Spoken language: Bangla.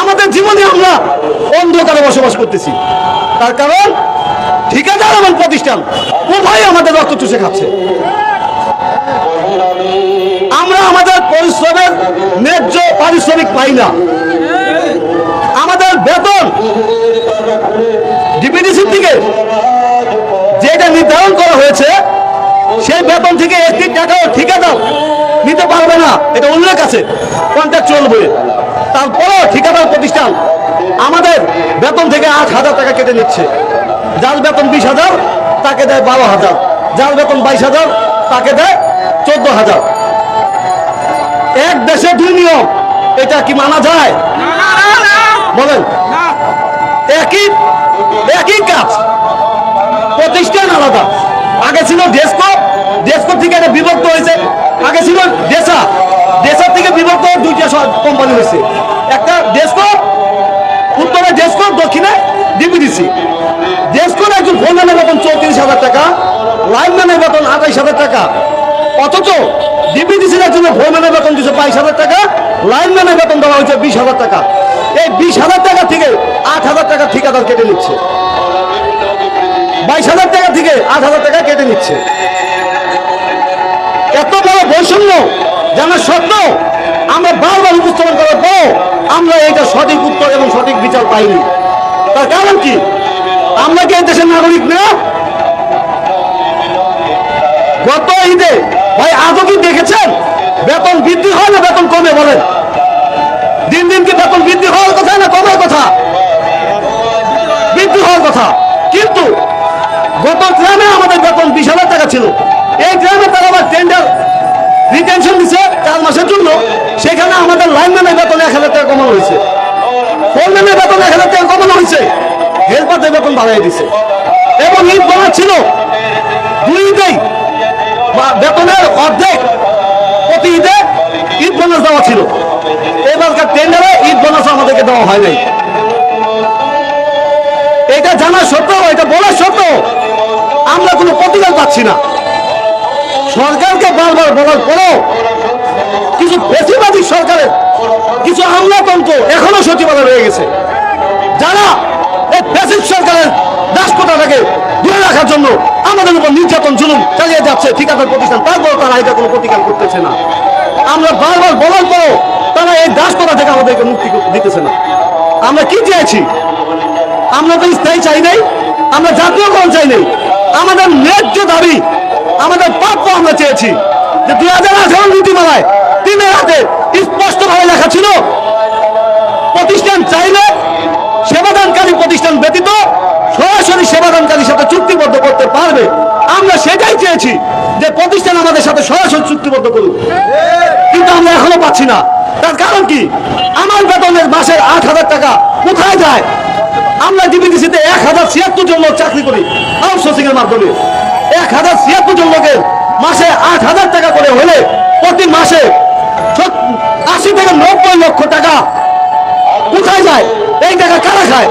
আমাদের জীবনে আমরা অন্ধকারে বসবাস করতেছি। তার কারণ ঠিকাদার এবং প্রতিষ্ঠান উভয় আমাদের রক্ত চুষে খাচ্ছে। আমরা আমাদের পরিশ্রমের ন্যায্য পারিশ্রমিক পাই না। আমাদের বেতন ডিপিডিসি থেকে যেটা নির্ধারণ করা হয়েছে, সেই বেতন থেকে একটি টাকাও ঠিকাদার নিতে পারবে না। এটা উল্লেখ আছে কন্ট্রাকচুয়াল বইয়ে। তারপরও ঠিকাদার প্রতিষ্ঠান আমাদের বেতন থেকে আট হাজার টাকা কেটে নিচ্ছে। যার বেতন বিশ হাজার, তাকে দেয় বারো হাজার। যার বেতন বাইশ হাজার, তাকে দেয় চোদ্দ হাজার। এক দেশে দুই নিয়ম, এটা কি মানা যায়? বলেন। একই একই কাজ। প্রতিষ্ঠান আলাদা। আগে ছিল ডেস্কো ডেস্কো থেকে এটা বিভক্ত হয়েছে আগে ছিল ডেসা ডেসার থেকে বিভক্ত হয়ে দুইটা কোম্পানি হয়েছে। একটা ডেস্কো উত্তরে ডেস্কো দক্ষিণে ডিপিডিসি। ডেস্কোর একজন ফোনম্যানের বেতন চৌত্রিশ হাজার টাকা লাইনম্যানের বেতন আঠাইশ হাজার টাকা। অথচ ডিপিডিসির একজন ফোনম্যানের বেতন দিচ্ছে বাইশ হাজার টাকা লাইনম্যানের বেতন দেওয়া হয়েছে বিশ হাজার টাকা। এই বিশ হাজার টাকা থেকে আট হাজার টাকা ঠিকাদার কেটে নিচ্ছে। বাইশ হাজার টাকা থেকে আট হাজার টাকা কেটে নিচ্ছে। এত বড় বৈষম্য জানার সত্ত্বেও আমরা বারবার উপস্থাপন করার পর আমরা এটা সঠিক উত্তর এবং সঠিক বিচার পাইনি। তার কারণ কি? আমরা কি দেশের নাগরিক না? গত ঈদে, ভাই, আজও কি দেখেছেন? বেতন বৃদ্ধি হয় না বেতন কমে বলেন? দিন দিন কি বেতন বৃদ্ধি হওয়ার কথা না কমার কথা? বৃদ্ধি হওয়ার কথা। কিন্তু গত গ্রামে আমাদের বেতন বিশ হাজার টাকা ছিল। এই গ্রামে তারা আবার টেন্ডার রিটেনশন দিছে চার মাসের জন্য। সেখানে আমাদের লাইনম্যানের বেতন এক হাজার টাকা কমানো হয়েছে। কমানো হয়েছে হেল্পারদের বেতন বাড়াই দিছে। এবং ঈদ বোনাস ছিল দুই ঈদেই বেতনের অর্ধেক প্রতি ঈদে ঈদ বোনাস দেওয়া ছিল। এবারকার টেন্ডারে ঈদ বোনাস আমাদেরকে দেওয়া হয় নাই। এটা জানা সত্ত্বেও এটা বলা সত্ত্বেও আমরা কোনো প্রতিকার পাচ্ছি না। সরকারকে বারবার বলার পরেও কিছু বেশিবাদী সরকারের, কিছু আমলাতন্ত্র এখনও সচিবালয় রয়ে গেছে। যারা জন্য আমাদের উপর নির্যাতন জুলুম চালিয়ে যাচ্ছে ঠিকাদার প্রতিষ্ঠান। তারপর তারা এটা কোনো প্রতিকার করতেছে না। আমরা বারবার বলার পরও তারা এই দাসপতা থেকে আমাদেরকে মুক্তি দিতেছে না। আমরা কি চেয়েছি আমরা তো স্থায়ী চাই নাই, আমরা জাতীয়করণ চাই নাই। আমাদের ন্যায্য দাবি, আমাদের প্রাপ্য আমরা চেয়েছি যে দুই হাজার আঠারো নীতিমালায় তিনের হাতে করতে পারবে। আমরা সেটাই চেয়েছি যে প্রতিষ্ঠান আমাদের সাথে সরাসরি চুক্তিবদ্ধ করুক। কিন্তু আমরা এখনও পাচ্ছি না। তার কারণ কি? আমার বেতনের মাসের আট হাজার টাকা কোথায় যায়? আমরা ডিবিডিসিতে এক হাজার ছিয়াত্তর জন লোক চাকরি করি আউটসোর্সিং এর মাধ্যমে। এক হাজার ছিয়াত্তর জন লোকের মাসে আট হাজার টাকা করে হলে প্রতি মাসে আশি থেকে নব্বই লক্ষ টাকা কোথায় যায়? এই টাকা কারা খায়?